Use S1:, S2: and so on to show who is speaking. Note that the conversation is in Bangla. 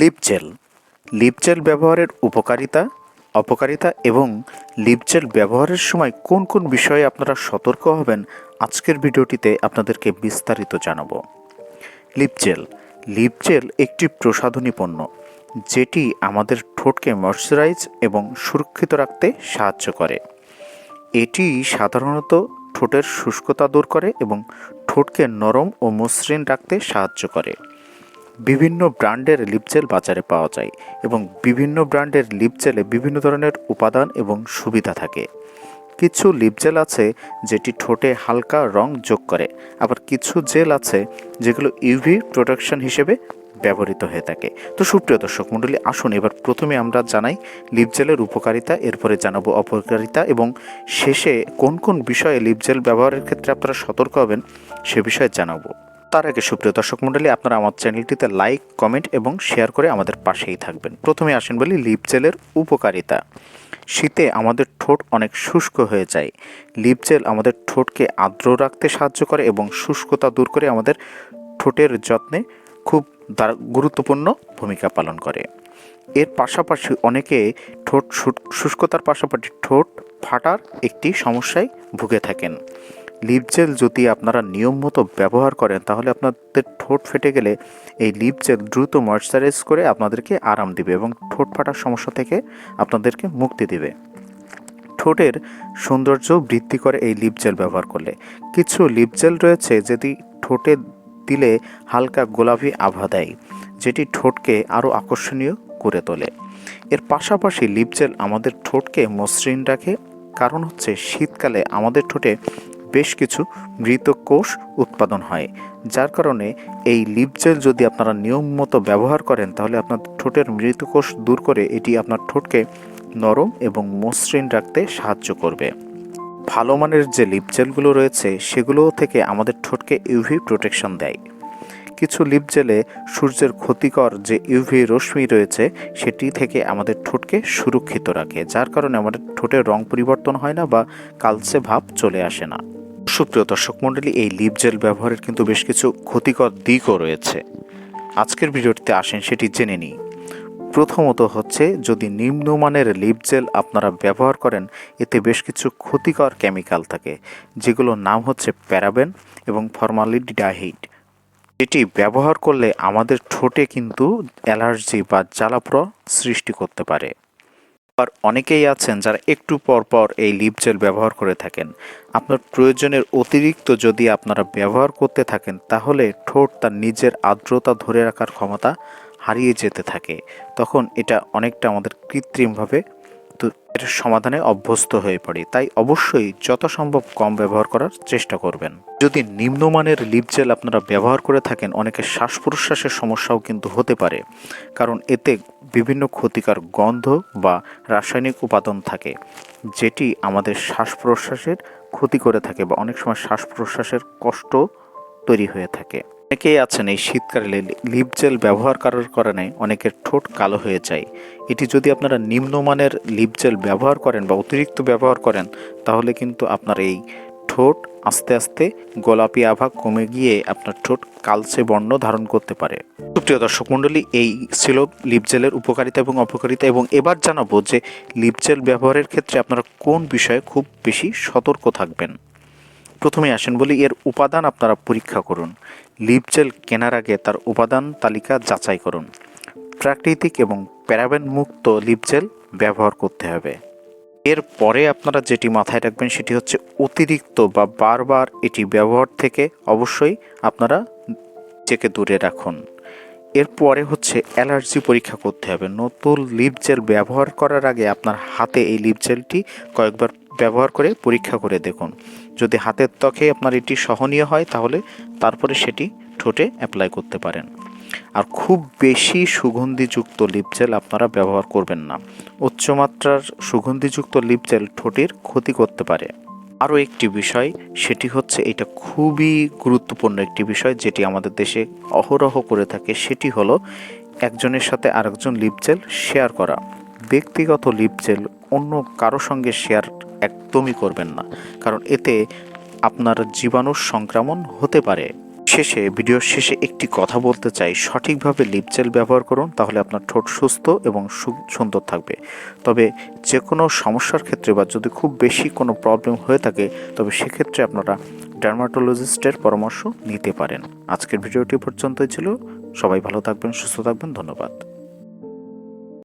S1: লিপ জেল লিপ জেল ব্যবহারের উপকারিতা, অপকারিতা এবং লিপ জেল ব্যবহারের সময় কোন কোন বিষয়ে আপনারা সতর্ক হবেন আজকের ভিডিওটিতে আপনাদেরকে বিস্তারিত জানাব। লিপ জেল লিপ জেল একটি প্রসাধনী পণ্য, যেটি আমাদের ঠোঁটকে ময়শ্চারাইজ এবং সুরক্ষিত রাখতে সাহায্য করে। এটি সাধারণত ঠোঁটের শুষ্কতা দূর করে এবং ঠোঁটকে নরম ও মসৃণ রাখতে সাহায্য করে। বিভিন্ন ব্র্যান্ডের লিপজেল বাজারে পাওয়া যায় এবং বিভিন্ন ব্র্যান্ডের লিপজেলে বিভিন্ন ধরনের উপাদান এবং সুবিধা থাকে। কিছু লিপজেল আছে যেটি ঠোঁটে হালকা রং যোগ করে, আবার কিছু জেল আছে যেগুলো ইউভি প্রোটেকশন হিসেবে ব্যবহৃত হয়ে থাকে। তো সুপ্রিয় দর্শক মণ্ডলী, আসুন এবার প্রথমে আমরা জানাই লিপজেলের উপকারিতা, এরপরে জানাব অপকারিতা এবং শেষে কোন কোন বিষয়ে লিপজেল ব্যবহারের ক্ষেত্রে আপনারা সতর্ক হবেন সে বিষয়ে জানাব। তার আগে সুপ্রিয় দর্শক মণ্ডলী, আপনারা আমার চ্যানেলটিতে লাইক, কমেন্ট এবং শেয়ার করে আমাদের পাশেই থাকবেন। প্রথমে আসেন বলি লিপ জেলের উপকারিতা। শীতে আমাদের ঠোঁট অনেক শুষ্ক হয়ে যায়। লিপ জেল আমাদের ঠোঁটকে আর্দ্র রাখতে সাহায্য করে এবং শুষ্কতা দূর করে আমাদের ঠোঁটের যত্নে খুব গুরুত্বপূর্ণ ভূমিকা পালন করে। এর পাশাপাশি অনেকে ঠোঁট শুষ্কতার পাশাপাশি ঠোঁট ফাটার একটি সমস্যায় ভুগে থাকেন। লিপ জেল যদি আপনারা নিয়ম মতো ব্যবহার করেন, তাহলে আপনাদের ঠোঁট ফেটে গেলে এই লিপ জেল দ্রুত ময়শ্চারাইজ করে আপনাদেরকে আরাম দিবে এবং ঠোঁট ফাটার সমস্যা থেকে আপনাদেরকে মুক্তি দিবে। ঠোঁটের সৌন্দর্য বৃদ্ধি করে এই লিপ জেল ব্যবহার করলে। কিছু লিপ জেল রয়েছে যেটি ঠোঁটে দিলে হালকা গোলাপি আভা দেয়, যেটি ঠোঁটকে আরও আকর্ষণীয় করে তোলে। এর পাশাপাশি লিপ জেল আমাদের ঠোঁটকে মসৃণ রাখে, কারণ হচ্ছে শীতকালে আমাদের ঠোঁটে বেশ কিছু মৃত কোষ উৎপাদন হয়। যার কারণে এই লিপ জেল যদি আপনারা নিয়ম মতো ব্যবহার করেন, তাহলে আপনার ঠোঁটের মৃত কোষ দূর করে এটি আপনার ঠোঁটকে নরম এবং মসৃণ রাখতে সাহায্য করবে। ভালো মানের যে লিপ জেলগুলো রয়েছে সেগুলো থেকে আমাদের ঠোঁটকে ইউভি প্রোটেকশন দেয়। কিছু লিপ জেলে সূর্যের ক্ষতিকর যে ইউভি রশ্মি রয়েছে, সেটি থেকে আমাদের ঠোঁটকে সুরক্ষিত রাখে, যার কারণে আমাদের ঠোঁটের রং পরিবর্তন হয় না বা কালচে ভাব চলে আসে না। সুপ্রিয় দর্শক মণ্ডলী, এই লিপ জেল ব্যবহারের কিন্তু বেশ কিছু ক্ষতিকর দিকও রয়েছে। আজকের ভিডিওটিতে আসেন সেটি জেনে নিই। প্রথমত হচ্ছে, যদি নিম্নমানের লিপ জেল আপনারা ব্যবহার করেন, এতে বেশ কিছু ক্ষতিকর কেমিক্যাল থাকে, যেগুলোর নাম হচ্ছে প্যারাবেন এবং ফর্মালিডিহাইড এটি ব্যবহার করলে আমাদের ঠোঁটে কিন্তু অ্যালার্জি বা জ্বালাপোড়া সৃষ্টি করতে পারে। আর অনেকেই আছেন যারা একটু পর পর এই লিপ জেল ব্যবহার করে থাকেন। আপনার প্রয়োজনের অতিরিক্ত যদি আপনারা ব্যবহার করতে থাকেন, তাহলে ঠোঁট তার নিজের আর্দ্রতা ধরে রাখার ক্ষমতা হারিয়ে যেতে থাকে। তখন এটা অনেকটা আমাদের কৃত্রিমভাবে এর সমাধানে অভ্যস্ত হয়ে পড়ে। তাই অবশ্যই যত সম্ভব কম ব্যবহার করার চেষ্টা করবেন। যদি নিম্নমানের লিপ জেল আপনারা ব্যবহার করে থাকেন, অনেকের শ্বাস প্রশ্বাসের সমস্যাও কিন্তু হতে পারে। কারণ এতে বিভিন্ন ক্ষতিকর গন্ধ বা রাসায়নিক উপাদান থাকে, যেটি আমাদের শ্বাস প্রশ্বাসের ক্ষতি করে থাকে বা অনেক সময় শ্বাস প্রশ্বাসের কষ্ট তৈরি হয়ে থাকে। অনেকেই আছেন এই শীতকালে লিপ জেল ব্যবহার করার কারণে অনেকের ঠোঁট কালো হয়ে যায়। এটি যদি আপনারা নিম্নমানের লিপ জেল ব্যবহার করেন বা অতিরিক্ত ব্যবহার করেন, তাহলে কিন্তু আপনার এই ঠোঁট আস্তে আস্তে গোলাপি আভা কমে গিয়ে আপনার ঠোঁট কালচে বর্ণ ধারণ করতে পারে। সুপ্রিয় দর্শক মণ্ডলী, এই ছিল লিপ জেলের উপকারিতা এবং অপকারিতা এবং এবার জানাব যে লিপ জেল ব্যবহারের ক্ষেত্রে আপনারা কোন বিষয়ে খুব বেশি সতর্ক থাকবেন। প্রথমে আসেন বলি, এর উপাদান আপনারা পরীক্ষা করুন। লিপ জেল কেনার আগে তার উপাদান তালিকা যাচাই করুন। প্রাকৃতিক এবং প্যারাবেন মুক্ত লিপ জেল ব্যবহার করতে হবে। এর পরে আপনারা যেটি মাথায় রাখবেন সেটি হচ্ছে অতিরিক্ত বা বারবার এটি ব্যবহার থেকে অবশ্যই আপনারা নিজেকে দূরে রাখুন। এরপরে হচ্ছে অ্যালার্জি পরীক্ষা করতে হবে। নতুন লিপ জেল ব্যবহার করার আগে আপনার হাতে এই লিপ জেলটি কয়েকবার ব্যবহার করে পরীক্ষা করে দেখুন। যদি হাতের ত্বকে আপনার এটি সহনীয় হয়, তাহলে তারপরে সেটি ঠোঁটে অ্যাপ্লাই করতে পারেন। আর খুব বেশি সুগন্ধিযুক্ত লিপ জেল আপনারা ব্যবহার করবেন না। উচ্চমাত্রার সুগন্ধিযুক্ত লিপ জেল ঠোঁটের ক্ষতি করতে পারে। আরও একটি বিষয়, সেটি হচ্ছে এটা খুবই গুরুত্বপূর্ণ একটি বিষয়, যেটি আমাদের দেশে অহরহ করে থাকে, সেটি হলো একজনের সাথে আরেকজন লিপ জেল শেয়ার করা। ব্যক্তিগত লিপ জেল অন্য কারও সঙ্গে শেয়ার একদমই করবেন না। কারণ এতে আপনার জীবাণুর সংক্রমণ হতে পারে। শেষে, ভিডিওর শেষে একটি কথা বলতে চাই। সঠিকভাবে লিপ জেল ব্যবহার করুন, তাহলে আপনার ঠোঁট সুস্থ এবং সুন্দর থাকবে। তবে যে কোনো সমস্যার ক্ষেত্রে বা যদি খুব বেশি কোনো প্রবলেম হয়ে থাকে, তবে সেক্ষেত্রে আপনারা ডার্মাটোলজিস্টের পরামর্শ নিতে পারেন। আজকের ভিডিওটি পর্যন্তই ছিল। সবাই ভালো থাকবেন, সুস্থ থাকবেন। ধন্যবাদ।